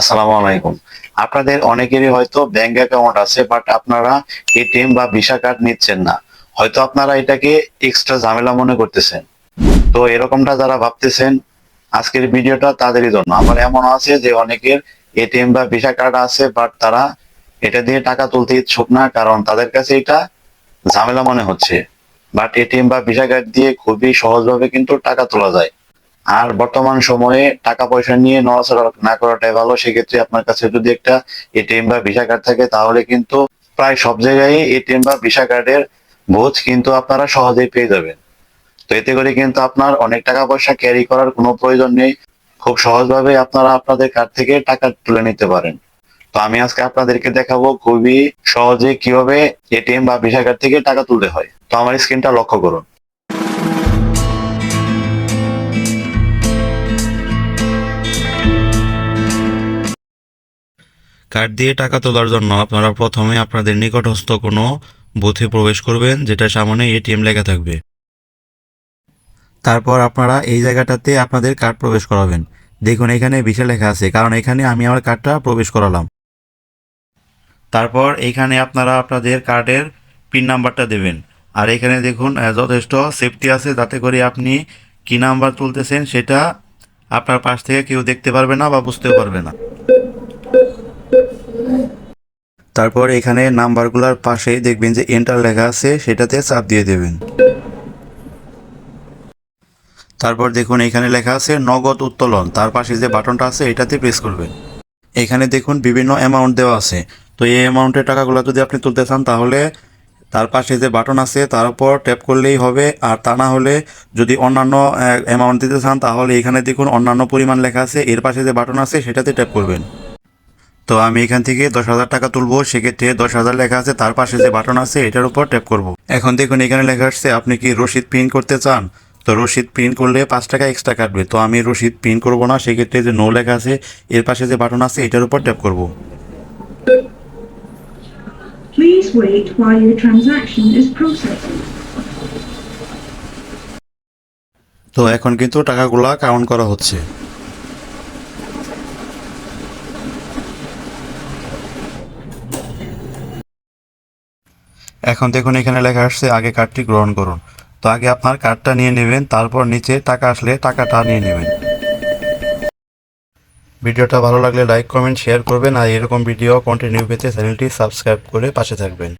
আসসালামু আলাইকুম। আপনাদের অনেকেরই হয়তো ব্যাংক অ্যাকাউন্ট আছে, বাট আপনারা এটিএম বা ভিসা কার্ড নিচ্ছেন না। হয়তো আপনারা এটাকে এক্সট্রা ঝামেলা মনে করতেছেন। তো এরকমটা যারা ভাবতেছেন, আজকের ভিডিওটা তাদেরই জন্য। আমার এমন আছে যে অনেকের এটিএম বা ভিসা কার্ড আছে, বাট তারা এটা দিয়ে টাকা তুলতে ইচ্ছুক না, কারণ তাদের কাছে এটা ঝামেলা মনে হচ্ছে। বাট এটিএম বা ভিসা কার্ড দিয়ে খুবই সহজভাবে কিন্তু টাকা তোলা যায়। আর বর্তমান সময়ে টাকা পয়সা নিয়ে নড়াচড়া না করাটাই ভালো। সেক্ষেত্রে আপনার কাছে যদি একটা এটিএম বা ভিসা কার্ড থাকে, তাহলে কিন্তু প্রায় সব জায়গায় এটিএম বা ভিসা কার্ডের বোঝ কিন্তু আপনারা সহজেই পেয়ে যাবেন। তো এতে করে কিন্তু আপনার অনেক টাকা পয়সা ক্যারি করার কোনো প্রয়োজন নেই। খুব সহজভাবে আপনারা আপনাদের কার্ড থেকে টাকা তুলে নিতে পারেন। তো আমি আজকে আপনাদেরকে দেখাবো খুবই সহজে কীভাবে এটিএম বা ভিসা কার্ড থেকে টাকা তুলতে হয়। তো আমার স্ক্রিনটা লক্ষ্য করুন। কার্ড দিয়ে টাকা তোলার জন্য আপনারা প্রথমে আপনাদের নিকটস্থ কোনো বুথে প্রবেশ করবেন যেটা সামনে এটিএম লেখা থাকবে। তারপর আপনারা এই জায়গাটাতে আপনাদের কার্ড প্রবেশ করাবেন। দেখুন, এখানে বিশাল লেখা আছে, কারণ এখানে আমি আমার কার্ডটা প্রবেশ করালাম। তারপর এখানে আপনারা আপনাদের কার্ডের পিন নাম্বারটা দেবেন। আর এখানে দেখুন যথেষ্ট সেফটি আছে, যাতে করে আপনি কি নাম্বার তুলতেছেন সেটা আপনার পাশ থেকে কেউ দেখতে পারবে না বা বুঝতেও পারবে না। তারপর এখানে নাম্বারগুলোর পাশে দেখবেন যে এন্টার লেখা আছে, সেটাতে চাপ দিয়ে দেবেন। তারপর দেখুন এখানে লেখা আছে নগদ উত্তোলন, তার পাশে যে বাটনটা আছে এটাতে প্রেস করবেন। এখানে দেখুন বিভিন্ন অ্যামাউন্ট দেওয়া আছে। তো এই অ্যামাউন্টের টাকাগুলো যদি আপনি তুলতে চান, তাহলে তার পাশে যে বাটন আছে, তার উপর ট্যাপ করলেই হবে। আর তা না হলে যদি অন্যান্য অ্যামাউন্ট দিতে চান, তাহলে এখানে দেখুন অন্যান্য পরিমাণ লেখা আছে, এর পাশে যে বাটন আছে, সেটাতে ট্যাপ করবেন। তো আমি এখান থেকে দশ হাজার টাকা তুলবো সেক্ষেত্রে দশ হাজার লেখা আছে তার পাশে যে বাটন আছে এটার উপর ট্যাপ করব। এখন দেখুন এখানে লেখা আসছে আপনি কি রসিদ প্রিন্ট করতে চান? তো রসিদ প্রিন্ট করলে পাঁচ টাকা এক্সট্রা কাটবে। তো আমি রসিদ প্রিন্ট করব না সেক্ষেত্রে যে নো লেখা আছে এর পাশে যে বাটন আছে এটার উপর ট্যাপ করব। Please wait while your transaction is processing. তো এখন কিন্তু টাকাগুলা কাউন্ট করা হচ্ছে। এখন দেখুন এখানে লেখা আসছে, আগে কার্ডটি গ্রহণ করুন। তো আগে আপনার কার্ডটা নিয়ে নেবেন, তারপর নিচে টাকা আসলে টাকাটা নিয়ে নেবেন। ভিডিওটা ভালো লাগলে লাইক, কমেন্ট, শেয়ার করবেন, আর এরকম ভিডিও কন্টিনিউ পেতে চ্যানেলটি সাবস্ক্রাইব করে পাশে থাকবেন।